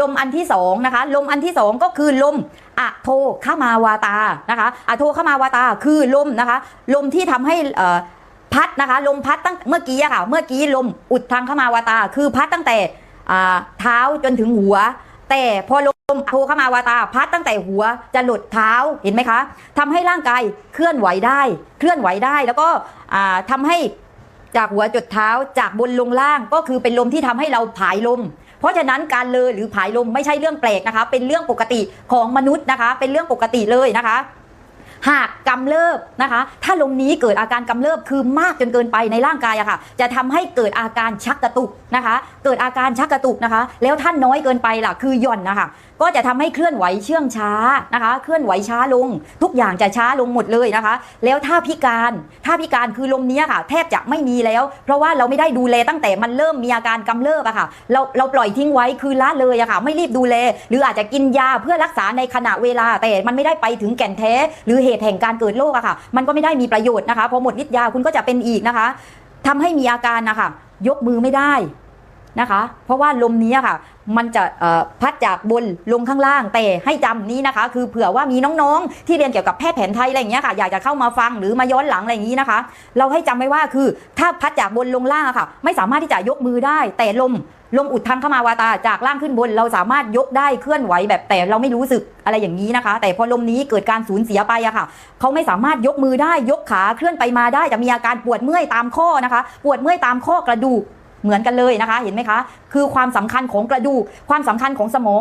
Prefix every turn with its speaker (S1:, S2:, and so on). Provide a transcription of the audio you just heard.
S1: ลมอันที่สองนะคะลมอันที่สองก็คือลมอะโทขมาวาตานะคะอะโทขมาวาตาคือลมนะคะ ลมที่ทำให้เอ่อพัดนะคะลมพัดตั้งเมื่อกี้ค่ะเมื่อกี้ลมอุดทางขมาวาตา คือพัดตั้งแต่อ่าเท้าจนถึงหัว แต่พอลมโทขมาวาตา พัดตั้งแต่หัวจะหลุดเท้าเห็นไหมคะทำให้ร่างกายเคลื่อนไหวได้ เคลื่อนไหวได้แล้วก็อ่าทำให้จากหัวจดเท้าจากบนลงล่างก็คือเป็นลมที่ทำให้เราผายลม เพราะฉะนั้นการเลอหรือผายลมไม่ใช่เรื่องแปลกนะคะ เป็นเรื่องปกติของมนุษย์นะคะ เป็นเรื่องปกติเลยนะคะ หากกำเริบนะคะ ถ้าลมนี้เกิดอาการกำเริบคือมากจนเกินไปในร่างกายอะค่ะ จะทำให้เกิดอาการชักกระตุกนะคะ เกิดอาการชักกระตุกนะคะ แล้วท่านน้อยเกินไปล่ะคือหย่อนนะคะก็จะทำให้เคลื่อนไหวเชื่องช้านะคะ เคลื่อนไหวช้าลง ทุกอย่างจะช้าลงหมดเลยนะคะ แล้วถ้าพิการถ้าพิการคือลมเนี้ยค่ะ แทบจะไม่มีแล้ว เพราะว่าเราไม่ได้ดูแลตั้งแต่มันเริ่มมีอาการกำเริบอะค่ะ เราเราปล่อยทิ้งไว้คือละเลยอะค่ะ ไม่รีบดูแล หรืออาจจะกินยาเพื่อรักษาในขณะเวลาแต่มันไม่ได้ไปถึงแก่นแท้หรือเหตุแห่งการเกิดโรคอะค่ะ มันก็ไม่ได้มีประโยชน์นะคะพอหมดฤทธิ์ยาคุณก็จะเป็นอีกนะคะทำให้มีอาการนะคะยกมือไม่ได้ นะคะ เพราะว่าลมนี้ค่ะ มันจะพัดจากบนลงข้างล่าง แต่ให้จำนี้นะคะ คือเผื่อว่ามีน้องๆ ที่เรียนเกี่ยวกับแพทย์แผนไทยอะไรอย่างเงี้ยค่ะ อยากจะเข้ามาฟังหรือมาย้อนหลังอะไรอย่างนี้นะคะ เราให้จำไว้ว่าคือถ้าพัดจากบนลงล่างค่ะ ไม่สามารถที่จะยกมือได้ แต่ลมลมอุดทางเข้ามาวาตาจากล่างขึ้นบน เราสามารถยกได้เคลื่อนไหวแบบแต่เราไม่รู้สึกอะไรอย่างนี้นะคะ แต่พอลมนี้เกิดการสูญเสียไปอะค่ะเขาไม่สามารถยกมือได้ยกขาเคลื่อนไปมาได้จะมีอาการปวดเมื่อยตามข้อนะคะ ปวดเมื่อยตามข้อกระดูก เหมือนกันเลยนะคะ เห็นไหมคะ คือความสำคัญของกระดูกความสำคัญของสมอง